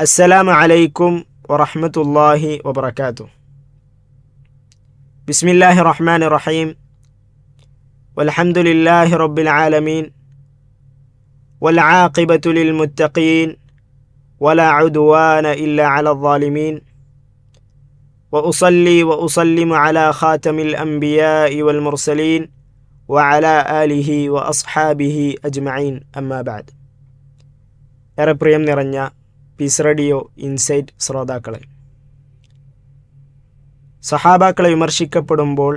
السلام عليكم ورحمة الله وبركاته. بسم الله الرحمن الرحيم. والحمد لله رب العالمين. والعاقبة للمتقين. ولا عدوان إلا على الظالمين. وأصلي وأسلم على خاتم الأنبياء والمرسلين وعلى آله وأصحابه أجمعين. أما بعد. إربريم نرنيا piece radio insight ശ്രോതാക്കളെ. സഹാബാക്കളെ വിമർശിക്കപ്പെടുമ്പോൾ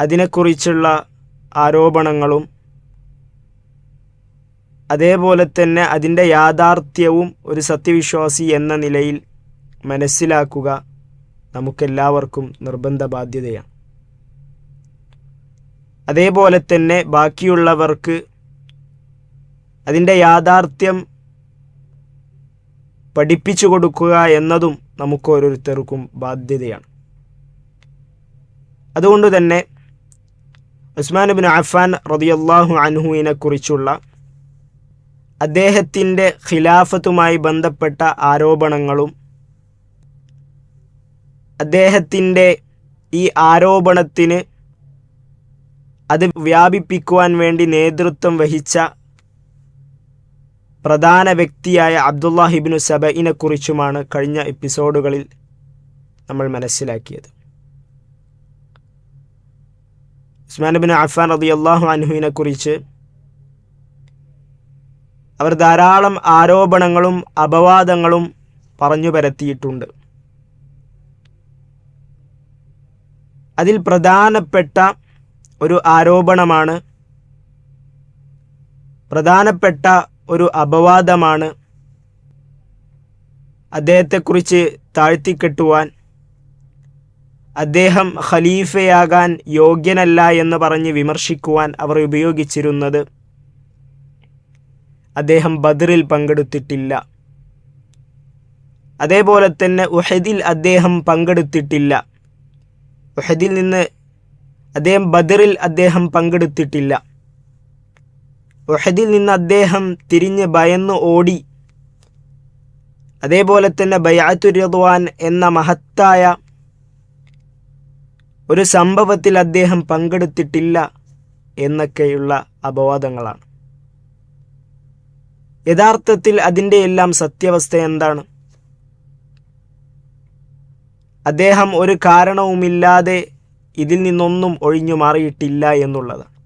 അതിനെക്കുറിച്ചുള്ള ആരോപണങ്ങളും അതേപോലെ തന്നെ അതിന്റെ യാഥാർത്ഥ്യവും ഒരു സത്യവിശ്വാസി എന്ന നിലയിൽ മനസ്സിലാക്കുക നമുക്കെല്ലാവർക്കും നിർബന്ധ ബാധ്യതയാണ് അതേപോലെ തന്നെ ബാക്കിയുള്ളവർക്ക് അതിന്റെ യാഥാർത്ഥ്യം പഠിപ്പിച്ചു കൊടുക്കുക എന്നതും നമുക്ക് ഓരോരുത്തർക്കും ബാധ്യതയാണ്. അതുകൊണ്ട് തന്നെ ഉസ്മാൻ ബിൻ അഫാൻ റതിയല്ലാഹു അൻഹുവിനെ കുറിച്ചുള്ള അദ്ദേഹത്തിന്റെ ഖിലാഫത്തുമായി ബന്ധപ്പെട്ട ആരോപണങ്ങളും അദ്ദേഹത്തിന്റെ ഈ ആരോപണത്തിന് അത് വ്യാപിപ്പിക്കുവാൻ വേണ്ടി നേതൃത്വം വഹിച്ച പ്രധാന വ്യക്തിയായ അബ്ദുല്ലാഹിബിനു സബയിനെക്കുറിച്ചുമാണ് കഴിഞ്ഞ എപ്പിസോഡുകളിൽ നമ്മൾ മനസ്സിലാക്കിയത്. ഉസ്മാൻ ബിൻ അഫാൻ റതി അള്ളാഹു അൻഹുവിനെ കുറിച്ച് അവർ ധാരാളം ആരോപണങ്ങളും അപവാദങ്ങളും പറഞ്ഞു പരത്തിയിട്ടുണ്ട്. അതിൽ പ്രധാനപ്പെട്ട ഒരു ആരോപണമാണ് പ്രധാനപ്പെട്ട ഒരു അപവാദമാണ് അദ്ദേഹത്തെക്കുറിച്ച് താഴ്ത്തിക്കെട്ടുവാൻ അദ്ദേഹം ഖലീഫയാകാൻ യോഗ്യനല്ല എന്ന് പറഞ്ഞ് വിമർശിക്കുവാൻ അവർ ഉപയോഗിച്ചിരുന്നത് അദ്ദേഹം ബദറിൽ പങ്കെടുത്തിട്ടില്ല. അതേപോലെ തന്നെ ഉഹദിൽ അദ്ദേഹം പങ്കെടുത്തിട്ടില്ല. ഉഹദിൽ നിന്ന് അദ്ദേഹം ബദറിൽ അദ്ദേഹം പങ്കെടുത്തിട്ടില്ല. ഉഹദിൽ നിന്ന് അദ്ദേഹം തിരിഞ്ഞ് ഭയന്ന് ഓടി. അതേപോലെ തന്നെ ബയാത്തു റദ്വാൻ എന്ന മഹത്തായ ഒരു സംഭവത്തിൽ അദ്ദേഹം പങ്കെടുത്തിട്ടില്ല എന്നൊക്കെയുള്ള അപവാദങ്ങളാണ്. യഥാർത്ഥത്തിൽ അതിന്റെ എല്ലാം സത്യാവസ്ഥ എന്താണ്? അദ്ദേഹം ഒരു കാരണവുമില്ലാതെ ഇതിൽ നിന്നൊന്നും ഒഴിഞ്ഞു മാറിയിട്ടില്ല എന്നുള്ളതാണ്.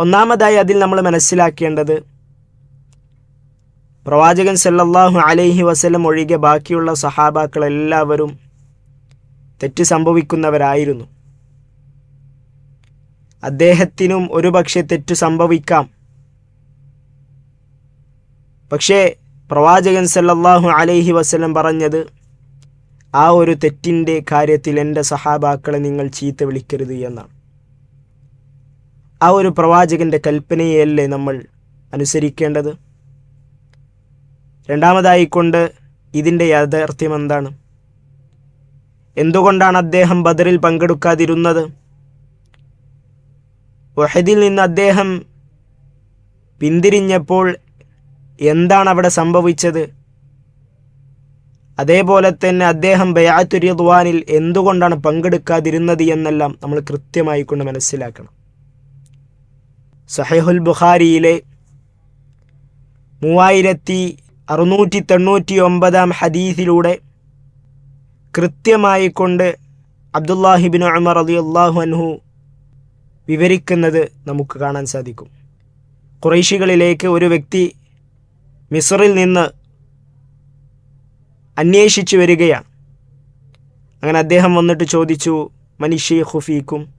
ഒന്നാമതായി അതിൽ നമ്മൾ മനസ്സിലാക്കേണ്ടത് പ്രവാചകൻ സല്ലല്ലാഹു അലൈഹി വസല്ലം ഒഴികെ ബാക്കിയുള്ള സഹാബാക്കളെല്ലാവരും തെറ്റ് സംഭവിക്കുന്നവരായിരുന്നു. അദ്ദേഹത്തിനും ഒരുപക്ഷെ തെറ്റ് സംഭവിക്കാം. പക്ഷേ പ്രവാചകൻ സല്ലല്ലാഹു അലൈഹി വസല്ലം പറഞ്ഞത് ആ ഒരു തെറ്റിന്റെ കാര്യത്തിൽ എന്റെ സഹാബാക്കളെ നിങ്ങൾ ചീത്ത വിളിക്കരുത് എന്നാണ്. ആ ഒരു പ്രവാചകന്റെ കൽപ്പനയല്ലേ നമ്മൾ അനുസരിക്കേണ്ടത്? രണ്ടാമതായിക്കൊണ്ട് ഇതിന്റെ യാഥാർത്ഥ്യം എന്താണ്? എന്തുകൊണ്ടാണ് അദ്ദേഹം ബദറിൽ പങ്കെടുക്കാതിരുന്നത്? വഹദിൽ നിന്ന് അദ്ദേഹം പിന്തിരിഞ്ഞപ്പോൾ എന്താണ് അവിടെ സംഭവിച്ചത്? അതേപോലെ തന്നെ അദ്ദേഹം ബയാത്തുരിദ്വാനിൽ എന്തുകൊണ്ടാണ് പങ്കെടുക്കാതിരുന്നത് എന്നെല്ലാം നമ്മൾ കൃത്യമായിക്കൊണ്ട് മനസ്സിലാക്കണം. സഹൈഹുൽ ബുഖാരിയിലെ മൂവായിരത്തി അറുന്നൂറ്റി തൊണ്ണൂറ്റി ഒമ്പതാം ഹദീസിലൂടെ കൃത്യമായി കൊണ്ട് അബ്ദുല്ലാഹിബിൻ ഉമർ അലി അള്ളാഹു അൻഹു വിവരിക്കുന്നത് നമുക്ക് കാണാൻ സാധിക്കും. കുറേശികളിലേക്ക് ഒരു വ്യക്തി മിസറിൽ നിന്ന് അന്വേഷിച്ചു വരികയാണ്. അങ്ങനെ അദ്ദേഹം വന്നിട്ട് ചോദിച്ചു മനീഷി ഹുഫീക്കും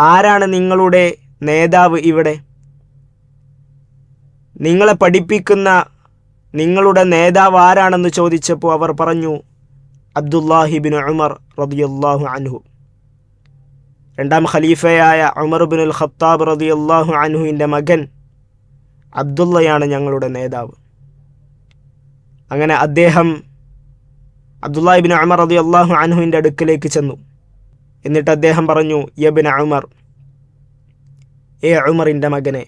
ആരാണ് നിങ്ങളുടെ നേതാവ് ഇവിടെ. നിങ്ങളെ പഠിപ്പിക്കുന്ന നിങ്ങളുടെ നേതാവ് ആരാണെന്ന് ചോദിച്ചപ്പോൾ അവർ പറഞ്ഞു അബ്ദുല്ലാഹിബിൻ ഉമർ റതിയല്ലാഹു അൻഹു. രണ്ടാം ഖലീഫയായ ഉമർ ഉൽ ഖത്താബ് റതിയല്ലാഹു അൻഹുവിന്റെ മകൻ അബ്ദുള്ളയാണ് ഞങ്ങളുടെ നേതാവ്. അങ്ങനെ അദ്ദേഹം അബ്ദുല്ലാഹിബിൻ ഉമർ റബിയുല്ലാഹു അനുഹുവിന്റെ അടുക്കലേക്ക് ചെന്നു. എന്നിട്ട് അദ്ദേഹം പറഞ്ഞു യബിൻ ഉമർ ഏ ഉമറിന്റെ മകനെ.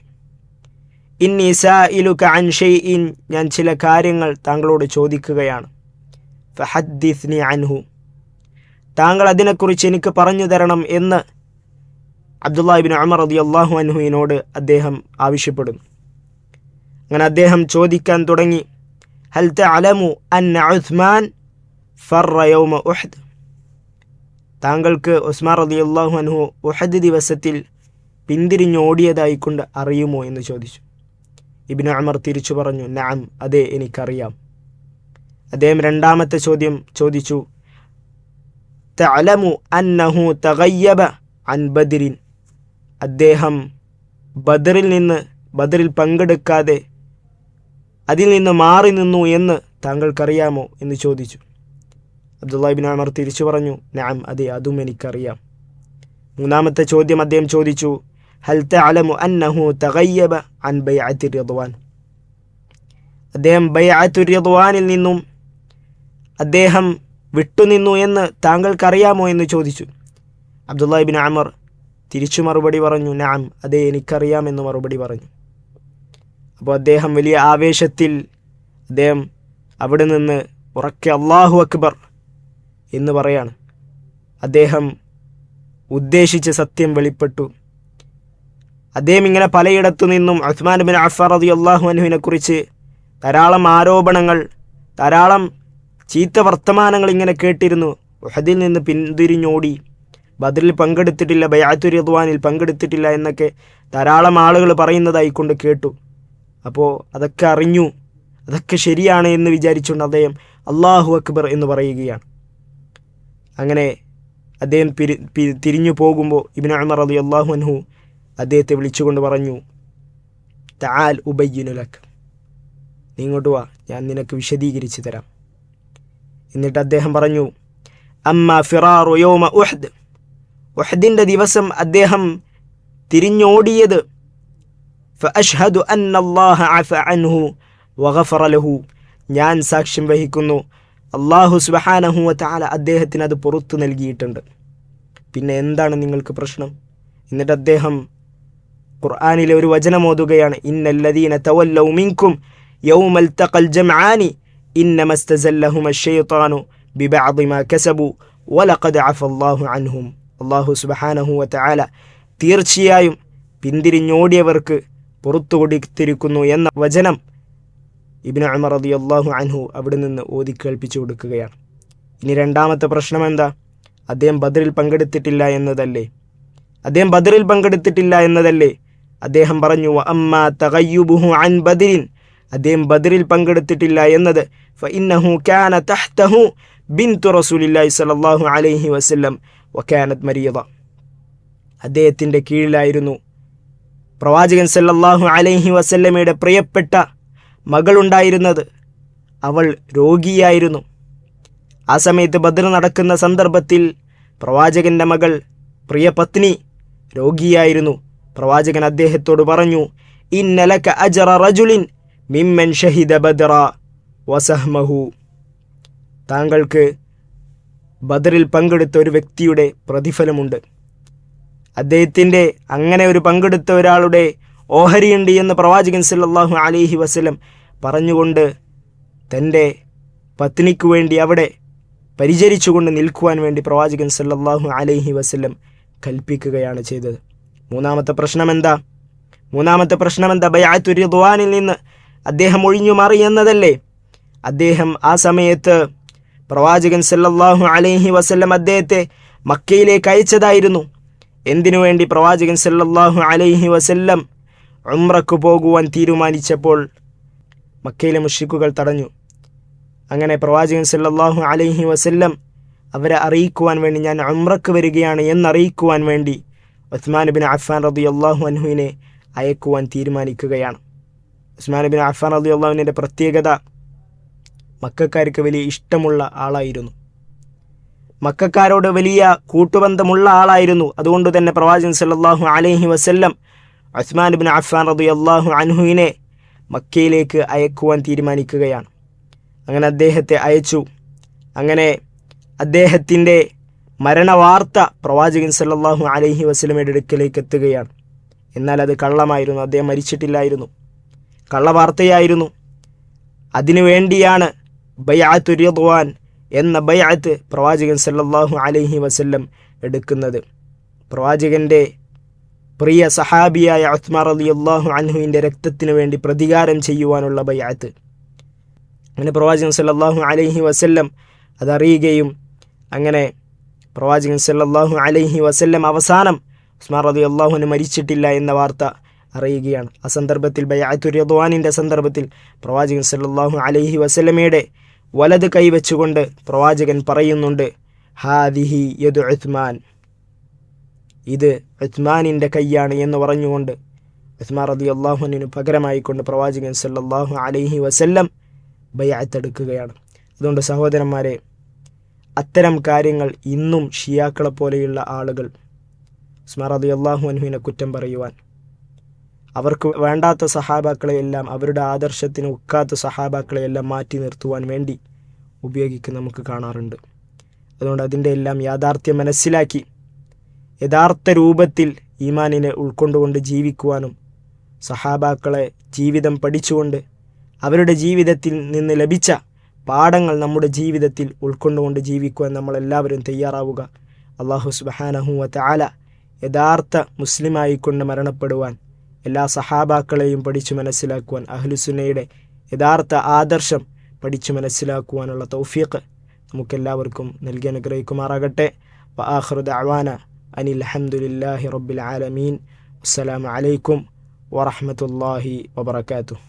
ഇന്നി സായിലുക അൻ ഷെയ്ഇൻ ഞാൻ ചില കാര്യങ്ങൾ താങ്കളോട് ചോദിക്കുകയാണ്. ഫഹദ്ദിസ്നി അൻഹു താങ്കൾ അതിനെക്കുറിച്ച് എനിക്ക് പറഞ്ഞു തരണം എന്ന് അബ്ദുല്ലാഹിബിൻ അമർ അതി അള്ളാഹു അൻഹുവിനോട് അദ്ദേഹം ആവശ്യപ്പെടുന്നു. അങ്ങനെ അദ്ദേഹം ചോദിക്കാൻ തുടങ്ങി ഹൽ അലമു അൻ ഉസ്മാൻ ഫറ യൗമ ഉഹദ്? താങ്കൾക്ക് ഉസ്മാൻ റതി അള്ളാഹു അൻഹു ഉഹദ് ദിവസത്തിൽ പിന്തിരിഞ്ഞോടിയതായിക്കൊണ്ട് അറിയുമോ എന്ന് ചോദിച്ചു. ഇബിന് അമർ തിരിച്ചു പറഞ്ഞു നാം അതെ എനിക്കറിയാം. അദ്ദേഹം രണ്ടാമത്തെ ചോദ്യം ചോദിച്ചു തലമു അന്നഹു തകയ്യബ അൻ ബദിരിൻ? അദ്ദേഹം ബദറിൽ നിന്ന് ബദറിൽ പങ്കെടുക്കാതെ അതിൽ നിന്ന് മാറി നിന്നു എന്ന് താങ്കൾക്കറിയാമോ എന്ന് ചോദിച്ചു. അബ്ദുല്ലാഹിബിൻ അമർ തിരിച്ചു പറഞ്ഞു നാം അതെ അതും എനിക്കറിയാം. മൂന്നാമത്തെ ചോദ്യം അദ്ദേഹം ചോദിച്ചു ഹൽ തഅലമു അന്നഹു തഗയ്യബ അൻ ബൈഅത്തി റിദ്വാൻ അദ്ദേഹം ബൈഅത്തു റിദ്വാനിൽ നിന്നും അദ്ദേഹം വിട്ടുനിന്നു എന്ന് താങ്കൾക്കറിയാമോ എന്ന് ചോദിച്ചു. അബ്ദുല്ലാഹിബിൻ അമർ തിരിച്ചു മറുപടി പറഞ്ഞു നാം അതെ എനിക്കറിയാമെന്ന് മറുപടി പറഞ്ഞു. അപ്പോൾ അദ്ദേഹം വലിയ ആവേശത്തിൽ അദ്ദേഹം അവിടെ നിന്ന് ഉറക്കെ അള്ളാഹു അക്ബർ എന്ന് പറയാണ്. അദ്ദേഹം ഉദ്ദേശിച്ച സത്യം വെളിപ്പെട്ടു. അദ്ദേഹം ഇങ്ങനെ പലയിടത്തു നിന്നും ഉസ്മാൻ ബിൻ അഫർ അതി അള്ളാഹു അനുവിനെ കുറിച്ച് ധാരാളം ആരോപണങ്ങൾ ധാരാളം ചീത്ത വർത്തമാനങ്ങൾ ഇങ്ങനെ കേട്ടിരുന്നു. ഉഹദിൽ നിന്ന് പിന്തിരിഞ്ഞോടി. ബദറിൽ പങ്കെടുത്തിട്ടില്ല ബയാത്തു റിദ്വാനിൽ പങ്കെടുത്തിട്ടില്ല എന്നൊക്കെ ധാരാളം ആളുകൾ പറയുന്നതായിക്കൊണ്ട് കേട്ടു. അപ്പോൾ അതൊക്കെ അറിഞ്ഞു. അതൊക്കെ ശരിയാണ് എന്ന് വിചാരിച്ചുകൊണ്ട് അദ്ദേഹം അള്ളാഹു അക്ബർ എന്ന് പറയുകയാണ്. അങ്ങനെ അദ്ദേഹം തിരിഞ്ഞു പോകുമ്പോൾ ഇബിൻ അമർ അലി അള്ളാഹു അൻഹു അദ്ദേഹത്തെ വിളിച്ചുകൊണ്ട് പറഞ്ഞു താൽ ഉബയ്യുനുലക്ക് നീ ഇങ്ങോട്ട് വാ ഞാൻ നിനക്ക് വിശദീകരിച്ചു തരാം. എന്നിട്ട് അദ്ദേഹം പറഞ്ഞു അമ്മ ഫിറാറു യോമ ഉഹദ്. ഉഹദിന്റെ ദിവസം അദ്ദേഹം തിരിഞ്ഞോടിയത് ഫഅഷ്ഹദു അന്നല്ലാഹ അഫ അൻഹു വഗഫറ ഞാൻ സാക്ഷ്യം വഹിക്കുന്നു അള്ളാഹു സുബ്ഹാനഹു വതആല അദ്ദേഹത്തിന് അത് പുറത്തു നൽകിയിട്ടുണ്ട്. പിന്നെ എന്താണ് നിങ്ങൾക്ക് പ്രശ്നം? എന്നിട്ട് അദ്ദേഹം ഖുർആനിലെ ഒരു വചനം ഓതുകയാണ്. ഇന്നല്ലദീന തവല്ലൗ മിൻകും യൗമൽ തഖൽ ജംആനി ഇന്നമ ഇസ്തസല്ലഹും ബിബഅദിമാ കസബു വലഖദ് അഫല്ലാഹു അൻഹും. അല്ലാഹു സുബ്ഹാനഹു വതആല തീർച്ചയായും പിന്തിരിഞ്ഞോടിയവർക്ക് പുറത്തു കൊടുത്തിരിക്കുന്നു എന്ന വചനം ഇബ്നു ഉമർ റളിയല്ലാഹു അൻഹു അവിടെ നിന്ന് ഓതി കേൾപ്പിച്ചു കൊടുക്കുകയാണ്. ഇനി രണ്ടാമത്തെ പ്രശ്നം എന്താ? അദ്ദേഹം ബദറിൽ പങ്കെടുത്തിട്ടില്ല എന്നതല്ലേ? അദ്ദേഹം ബദറിൽ പങ്കെടുത്തിട്ടില്ല എന്നതല്ലേ? അദ്ദേഹം പറഞ്ഞു അമ്മ തകയ്യുബുഹു അൻ ബദിരിൻ. അദ്ദേഹം ബദറിൽ പങ്കെടുത്തിട്ടില്ല എന്നത്. ഫഇന്നഹു കാന തഹ്തഹു ബിൻതു റസൂലില്ലാഹി സ്വല്ലല്ലാഹു അലൈഹി വസല്ലം. വകാനത് മരിയദ അദ്ദേഹത്തിന്റെ കീഴിലായിരുന്നു പ്രവാചകൻ സല്ലല്ലാഹു അലൈഹി വസല്ലമയുടെ പ്രിയപ്പെട്ട മകളുണ്ടായിരുന്നത്. അവൾ രോഗിയായിരുന്നു. ആ സമയത്ത് ബദർ നടക്കുന്ന സന്ദർഭത്തിൽ പ്രവാചകന്റെ മകൾ പ്രിയ പത്നി രോഗിയായിരുന്നു. പ്രവാചകൻ അദ്ദേഹത്തോട് പറഞ്ഞു ഇന്നലക അജറ റജുലിൻ മിമ്മൻ ഷഹിദ ബദറ വസഹ്മഹു. താങ്കൾക്ക് ബദറിൽ പങ്കെടുത്ത ഒരു വ്യക്തിയുടെ പ്രതിഫലമുണ്ട്. അദ്ദേഹത്തിന്റെ അങ്ങനെ ഒരു പങ്കെടുത്ത ഒരാളുടെ ഓഹരിയുണ്ട് എന്ന് പ്രവാചകൻ സല്ലാഹു അലിഹി വസ്ലം പറഞ്ഞുകൊണ്ട് തന്റെ പത്നിക്ക് വേണ്ടി അവിടെ പരിചരിച്ചുകൊണ്ട് നിൽക്കുവാൻ വേണ്ടി പ്രവാചകൻ സല്ലാഹു അലൈഹി വസ്ലം കൽപ്പിക്കുകയാണ് ചെയ്തത്. മൂന്നാമത്തെ പ്രശ്നം എന്താ മൂന്നാമത്തെ പ്രശ്നം എന്താ ബയാത്തു റിദ്വാനിൽ നിന്ന് അദ്ദേഹം ഒഴിഞ്ഞു മാറി എന്നതല്ലേ അദ്ദേഹം ആ സമയത്ത് പ്രവാചകൻ സല്ലല്ലാഹു അലൈഹി വസല്ലം അദ്ദേഹത്തെ മക്കയിലേക്ക് അയച്ചതായിരുന്നു. എന്തിനു വേണ്ടി പ്രവാചകൻ സല്ലല്ലാഹു അലൈഹി വസല്ലം ഉംറക്ക് പോകുവാൻ തീരുമാനിച്ചപ്പോൾ മക്കയിലെ മുഷിക്കുകൾ തടഞ്ഞു. അങ്ങനെ പ്രവാചകൻ സല്ലല്ലാഹു അലൈഹി വസല്ലം അവരെ അറിയിക്കുവാൻ വേണ്ടി ഞാൻ ഉംറക്ക് വരികയാണ് എന്നറിയിക്കുവാൻ വേണ്ടി ഉസ്മാൻ ബിൻ അഫ്ഫാൻ അള്ളാഹു അൻഹുവിനെ അയക്കുവാൻ തീരുമാനിക്കുകയാണ്. ഉസ്മാൻ ബിൻ അഫ്ഫാൻ അള്ളാഹുവിന്റെ പ്രത്യേകത മക്കാർക്ക് വലിയ ഇഷ്ടമുള്ള ആളായിരുന്നു. മക്കാരോട് വലിയ കൂട്ടുബന്ധമുള്ള ആളായിരുന്നു. അതുകൊണ്ട് തന്നെ പ്രവാചകൻ സല്ലാഹു അലൈഹി വസല്ലം ഉസ്മാൻ ബിൻ അഫ്ഫാൻ അള്ളാഹു അൻഹുവിനെ മക്കയിലേക്ക് അയക്കുവാൻ തീരുമാനിക്കുകയാണ്. അങ്ങനെ അദ്ദേഹത്തെ അയച്ചു. അങ്ങനെ അദ്ദേഹത്തിന്റെ മരണവാർത്ത പ്രവാചകൻ സല്ലാഹു അലൈഹി വസ്ലമയുടെ അടുക്കലേക്ക് എത്തുകയാണ്. എന്നാൽ അത് കള്ളമായിരുന്നു. അദ്ദേഹം മരിച്ചിട്ടില്ലായിരുന്നു. കള്ളവാർത്തയായിരുന്നു. അതിനു വേണ്ടിയാണ് റിദ്വാൻ എന്ന ബയ്യാത്ത് പ്രവാചകൻ സല്ലാഹു അലൈഹി വസ്ല്ലം എടുക്കുന്നത്. പ്രവാചകന്റെ പ്രിയ സഹാബിയായ ഉസ്മാർ അലി അള്ളാഹു അൻഹുവിന്റെ രക്തത്തിനു വേണ്ടി പ്രതികാരം ചെയ്യുവാനുള്ള ബയ്യാത്ത് അങ്ങനെ പ്രവാചകൻ സല്ലാഹു അലൈഹി വസ്ല്ലം അതറിയുകയും അങ്ങനെ പ്രവാചകൻ സല്ലാഹു അലൈഹി വസല്ലം അവസാനം ഉസ്മാൻ റബി അള്ളാഹുവിന് മരിച്ചിട്ടില്ല എന്ന വാർത്ത അറിയുകയാണ്. ആ സന്ദർഭത്തിൽ ബയാത്തുര്യദ്വാനിന്റെ സന്ദർഭത്തിൽ പ്രവാചകൻ സല്ലാഹു അലൈഹി വസല്ലമയുടെ വലത് കൈവച്ചുകൊണ്ട് പ്രവാചകൻ പറയുന്നുണ്ട് ഹാദിഹി യദു ഉസ്മാൻ ഇത് ഉസ്മാനിന്റെ കൈയാണ് എന്ന് പറഞ്ഞുകൊണ്ട് ഉസ്മാൻ റതി അള്ളാഹുവിന് പകരമായിക്കൊണ്ട് പ്രവാചകൻ സല്ലാഹു അലൈഹി വസല്ലം ബയ്യാത്തെടുക്കുകയാണ് അതുകൊണ്ട് സഹോദരന്മാരെ അത്തരം കാര്യങ്ങൾ ഇന്നും ഷിയാക്കളെ പോലെയുള്ള ആളുകൾ ഉസ്മാൻ റതി അള്ളാഹു അനുവിനെ കുറ്റം പറയുവാൻ. അവർക്ക് വേണ്ടാത്ത സഹാബാക്കളെയെല്ലാം അവരുടെ ആദർശത്തിന് ഒക്കാത്ത സഹാബാക്കളെയെല്ലാം മാറ്റി നിർത്തുവാൻ വേണ്ടി ഉപയോഗിക്കുന്ന നമുക്ക് കാണാറുണ്ട്. അതുകൊണ്ട് അതിന്റെ എല്ലാം യാഥാർത്ഥ്യം മനസ്സിലാക്കി യഥാർത്ഥ രൂപത്തിൽ ഈമാനിനെ ഉൾക്കൊണ്ടുകൊണ്ട് ജീവിക്കുവാനും സഹാബാക്കളെ ജീവിതം പഠിച്ചുകൊണ്ട് അവരുടെ ജീവിതത്തിൽ നിന്ന് ലഭിച്ച പാഠങ്ങൾ നമ്മുടെ ജീവിതത്തിൽ ഉൾക്കൊണ്ടുകൊണ്ട് ജീവിക്കുവാൻ നമ്മളെല്ലാവരും തയ്യാറാവുക. അള്ളാഹു സുബഹാനഹുവ താല യഥാർത്ഥ മുസ്ലിമായിക്കൊണ്ട് മരണപ്പെടുവാൻ എല്ലാ സഹാബാക്കളെയും പഠിച്ചു മനസ്സിലാക്കുവാൻ അഹ്ലുസുനയുടെ യഥാർത്ഥ ആദർശം പഠിച്ചു മനസ്സിലാക്കുവാനുള്ള തൗഫീഖ് നമുക്കെല്ലാവർക്കും നൽകി അനുഗ്രഹിക്കുമാറാകട്ടെ. വ ആഹ്റുദ അവാന അനിൽ അഹമ്മദില്ലാഹി റബ്ബിൽ ആലമീൻ. അസ്സലാമു അലൈക്കും വറഹ്മത്തുള്ളാഹി വബറകാതുഹു.